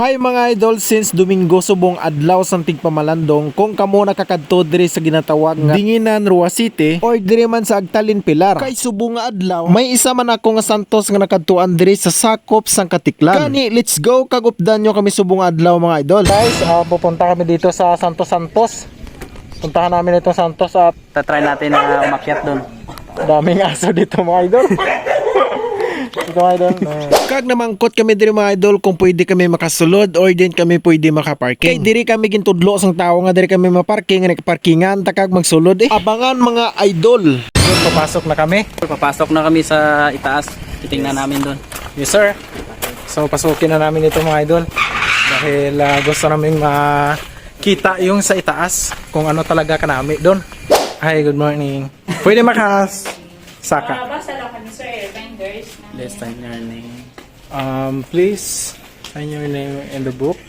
Hi mga idol, since Domingo subong adlaw sa tigpamalandong kung kamo nakakadto diri sa ginatawag nga Dinginan Rua City or diri man sa Agtalin Pilar. Kay subong adlaw, may isa man ako nga santos nga nakadtuan diri sa sakop sang Katiklan. Kani, let's go kagupdan nyo kami subong adlaw mga idol. Guys, uh, pupunta kami dito sa Santos Santos. Puntahan namin itong Santos at Tatry natin na umakyat doon. daming aso dito mga idol. Ito idol. Kag namangkot kami diri mga idol kung pwede kami makasulod or din kami pwede makaparking. Kay diri kami gintudlo sang tao nga diri kami maparking nga parkingan takag magsulod eh. Abangan mga idol. Papasok na kami. Papasok na kami sa itaas. Titingnan namin doon. Yes sir. So pasukin na namin ito mga idol. Dahil ah, gusto namin makita yung sa itaas kung ano talaga kanami doon. Hi, good morning. Pwede makas saka. Let's sign your name. Um, please sign your name in the book.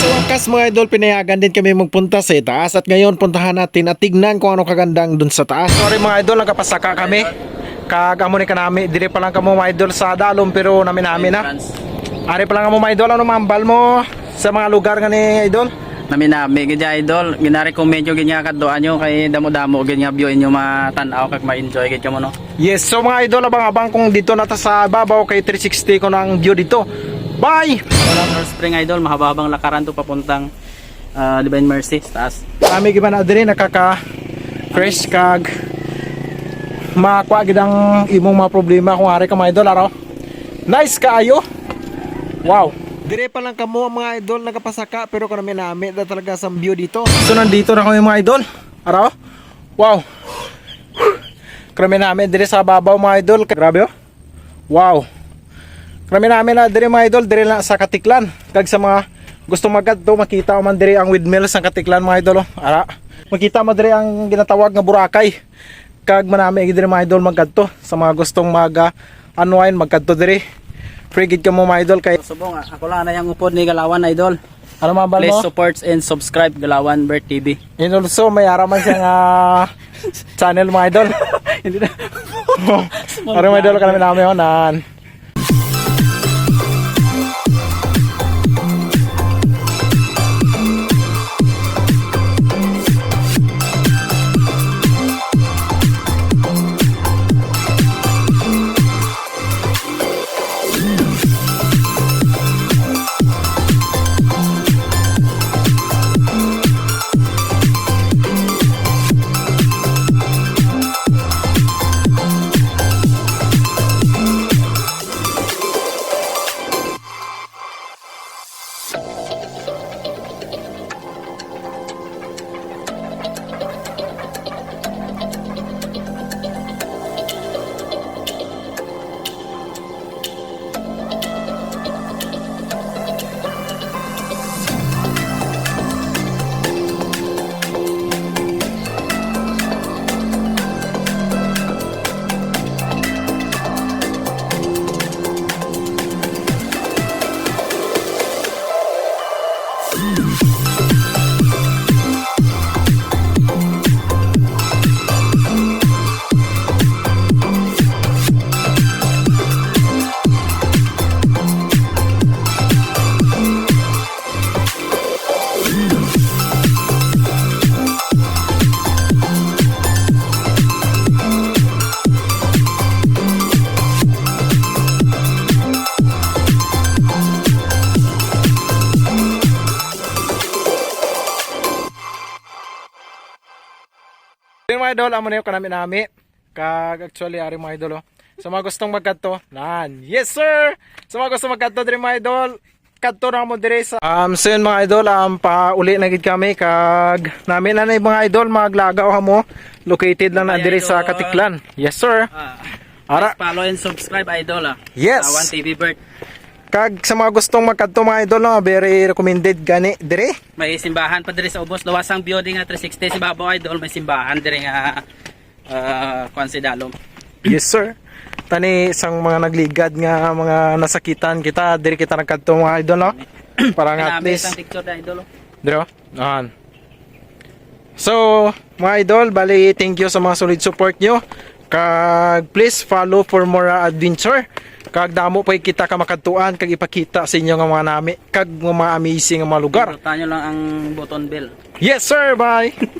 So wakas mga idol, pinayagan din kami magpunta sa taas at ngayon puntahan natin at tignan kung ano kagandang dun sa taas. Sorry mga idol, nagkapasaka kami. Kagamo ni kanami, dire pa lang kamo mga idol sa dalom pero namin namin na. Ari pa lang kamo mga idol, ano mambal mo sa mga lugar nga ni idol? Namin na, may gadya idol. Ginari-comment yung ganyan kadoan nyo kay damo-damo ganyan view inyo matanaw kag ma-enjoy ganyan mo no. Yes, so mga idol, abang-abang kung dito na ta sa babaw kay 360 ko ng view dito. Bye! Walang North Spring idol, mahaba-habang lakaran to papuntang uh, Divine Mercy sa taas. Kami giba na diri nakaka fresh kag makuha gid ang imong mga problema kung ari ka mga idol araw. Nice kaayo. Wow. Dire pa lang kamo mga idol nagapasaka pero kami nami da talaga sa view dito. So nandito na kami mga idol. Araw. Wow. Kami namin dire sa babaw mga idol. Grabe oh. Wow. Kami namin na dire mga idol dire na sa Katiklan. Kag sa mga gusto magadto makita man dire ang windmills sa Katiklan mga idol. oh. Ara. Makita mo dire ang ginatawag nga Boracay. Kag manami gid dire mga idol magadto sa mga gustong mag uh, unwind magkadto dire. Free gid ka mo mga idol kay Subong, ah, ako lang na yung upod ni Galawan idol. ano mabal Please mo? support and subscribe Galawan Bert TV. And also may araman siyang ah, channel mga idol. Hindi na. Para mga idol ka namin namin Mmm. Yung mga idol, amo na yung kanami nami. Kag actually ari mga idol oh. Sa mga gustong magkadto, nan. Yes sir. Sa mga gustong magkadto diri mga idol, kadto na mo diri sa Um so yun mga idol, um pauli na gid kami kag namin na na yung mga idol maglagaw mo. Located lang na Ay, diri sa. Katiklan. Yes sir. Ah, Ara. follow and subscribe idol ah. Yes. Galawan TV Bert. Kag sa mga gustong magkadto mga idol, no, very recommended gani diri. May simbahan pa diri sa ubos lawasang building nga 360 si Babaw idol may simbahan diri nga uh, kuan si Dalom. Yes sir. Tani isang mga nagligad nga mga nasakitan kita, diri kita nagkadto mga idol no. Para nga at least picture na idol. oh. Dito? Ahan. So, mga idol, bali thank you sa mga solid support nyo. Kag please follow for more adventure. Kag damo pa kita ka makadtuan kag ipakita sa inyo nga mga nami kag mga amazing nga mga lugar. Pindutan nyo lang ang button bell. Yes sir, bye.